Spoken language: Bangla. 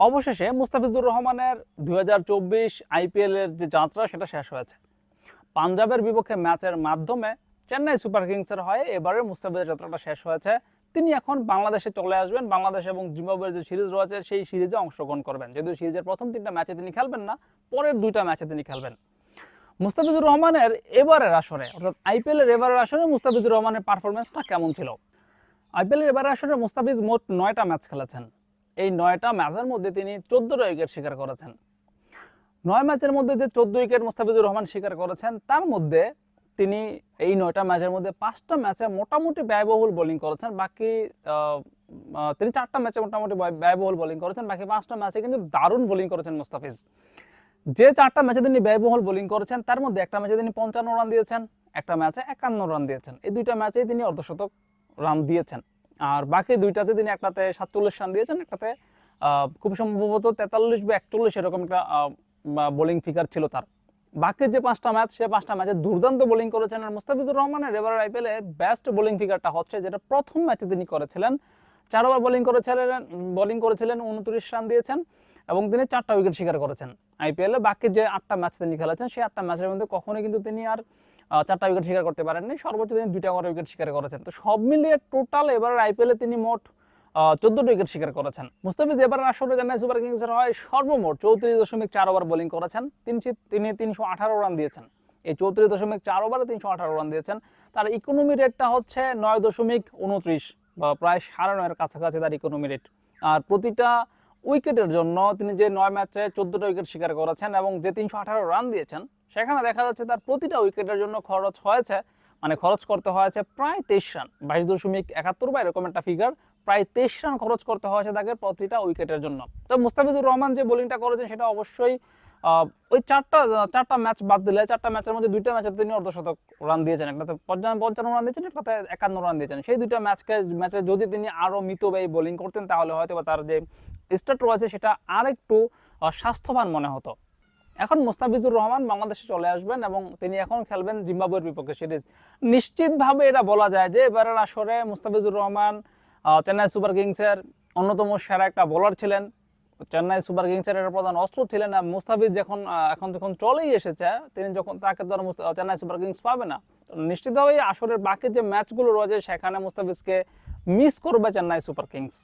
অবশেষে মুস্তাফিজুর রহমানের দু হাজার চব্বিশ আইপিএল এর যে যাত্রা, সেটা শেষ হয়েছে। পাঞ্জাবের বিপক্ষে ম্যাচের মাধ্যমে চেন্নাই সুপার কিংসের হয়ে এবারে মুস্তাফিজের যাত্রাটা শেষ হয়েছে। তিনি এখন বাংলাদেশে চলে আসবেন। বাংলাদেশ এবং জিম্বাবুয়ের যে সিরিজ রয়েছে, সেই সিরিজে অংশগ্রহণ করবেন। যদিও সিরিজের প্রথম তিনটা ম্যাচে তিনি খেলবেন না, পরের দুইটা ম্যাচে তিনি খেলবেন। মুস্তাফিজুর রহমানের এবারের আসরে, অর্থাৎ আইপিএল এর এবারের আসরে মুস্তাফিজুর রহমানের পারফরমেন্সটা কেমন ছিল? আইপিএল এর এবারের আসরে মুস্তাফিজ মোট নয়টা ম্যাচ খেলেছেন। এই নয়টা ম্যাচের মধ্যে তিনি চোদ্দটা উইকেট শিকার করেছেন। নয় ম্যাচের মধ্যে যে চোদ্দ উইকেট মুস্তাফিজুর রহমান শিকার করেছেন, তার মধ্যে তিনি এই নয়টা ম্যাচের মধ্যে পাঁচটা ম্যাচে মোটামুটি ব্যয়বহুল বোলিং করেছেন। বাকি তিনি চারটা ম্যাচে মোটামুটি ব্যয়বহুল বোলিং করেছেন। বাকি পাঁচটা ম্যাচে কিন্তু দারুণ বোলিং করেছেন মুস্তাফিজ। যে চারটা ম্যাচে তিনি ব্যয়বহুল বোলিং করেছেন, তার মধ্যে একটা ম্যাচে তিনি পঞ্চান্ন রান দিয়েছেন, একটা ম্যাচে একান্ন রান দিয়েছেন। এই দুইটা ম্যাচেই তিনি অর্ধশতক রান দিয়েছেন। আর বাকি দুইটাতে তিনি একটাতে সাতচল্লিশ রান দিয়েছেন, একটাতে খুব সম্ভবত তেতাল্লিশ বা একচল্লিশ এরকম একটা বোলিং ফিগার ছিল তার। বাকি যে পাঁচটা ম্যাচ, সে পাঁচটা ম্যাচে দুর্দান্ত বোলিং করেছেন আর মুস্তাফিজুর রহমানের এবার আইপিএলে বেস্ট বোলিং ফিগারটা হচ্ছে যেটা প্রথম ম্যাচে তিনি করেছিলেন। চার ওভার বোলিং করেছিলেন বোলিং করেছিলেন, উনত্রিশ রান দিয়েছেন এবং তিনি চারটা উইকেট শিকার করেছেন। আইপিএলে বাকি যে আটটা ম্যাচ তিনি খেলেছেন, সেই আটটা ম্যাচের মধ্যে কখনোই কিন্তু তিনি আর চারটা উইকেট শিকার করতে পারেননি। সর্বোচ্চ তিনি দুইটা করে উইকেট শিকার করেছেন। তো সব মিলিয়ে টোটাল এবার আইপিএলে তিনি মোট চোদ্দটা উইকেট শিকার করেছেন। মুস্তাফিজ, এবার আসলে চেন্নাই সুপার কিংসের হয় সর্বমোট চৌত্রিশ দশমিক চার ওভার বোলিং করেছেন। তিনি তিনি তিনশো আঠারো রান দিয়েছেন। এই চৌত্রিশ দশমিক চার ওভারে তিনশো আঠারো রান দিয়েছেন। তার ইকোনমি রেটটা হচ্ছে নয় দশমিক উনত্রিশ বা প্রায় সাড়ে নয়ের কাছাকাছি তার ইকোনমি রেট আর প্রতিটা উইকেটের জন্য তিনি যে নয় ম্যাচে চোদ্দটা উইকেট শিকার করেছেন এবং যে তিনশো আঠারো রান দিয়েছেন সেখানে দেখা যাচ্ছে তার প্রতিটা উইকেটের জন্য খরচ হয়েছে মানে খরচ করতে হয়েছে প্রায় তেইশ রান। বাইশ দশমিক একাত্তর বা এরকম একটা ফিগার প্রায় তেইশ রান খরচ করতে হয়েছে তাকে প্রতিটা উইকেটের জন্য। তো মুস্তাফিজুর রহমান যে বোলিংটা করেছেন সেটা অবশ্যই ওই চারটা চারটা ম্যাচ বাদ দিলে, চারটা ম্যাচের মধ্যে দুইটা ম্যাচে তিনি অর্ধশতক রান দিয়েছেন। একটাতে পঞ্চান্ন রান দিয়েছেন, একটাতে একান্ন রান দিয়েছেন। সেই দুইটা ম্যাচকে ম্যাচে যদি তিনি আরও মিতব্যয়ী বোলিং করতেন তাহলে হয়তো বা তার যে স্টার্ট রয়েছে সেটা আরেকটু স্বাস্থ্যবান মনে হতো। এখন মুস্তাফিজুর রহমান বাংলাদেশে চলে আসবেন এবং তিনি এখন খেলবেন জিম্বাবুয়ের বিপক্ষে সিরিজ। নিশ্চিতভাবে এটা বলা যায় যে এবারের আসরে মুস্তাফিজুর রহমান চেন্নাই সুপার কিংসের অন্যতম সেরা একটা বোলার ছিলেন। চেন্নাই সুপার কিংসের একটা প্রধান অস্ত্র ছিলেন আর মুস্তাফিজ যখন এখন যখন চলেই এসেছে, তিনি যখন তাকে তো আর চেন্নাই সুপার কিংস পাবে না। নিশ্চিতভাবেই আসরের বাকি যে ম্যাচগুলো রয়েছে, সেখানে মুস্তাফিজকে মিস করবে চেন্নাই সুপার কিংস।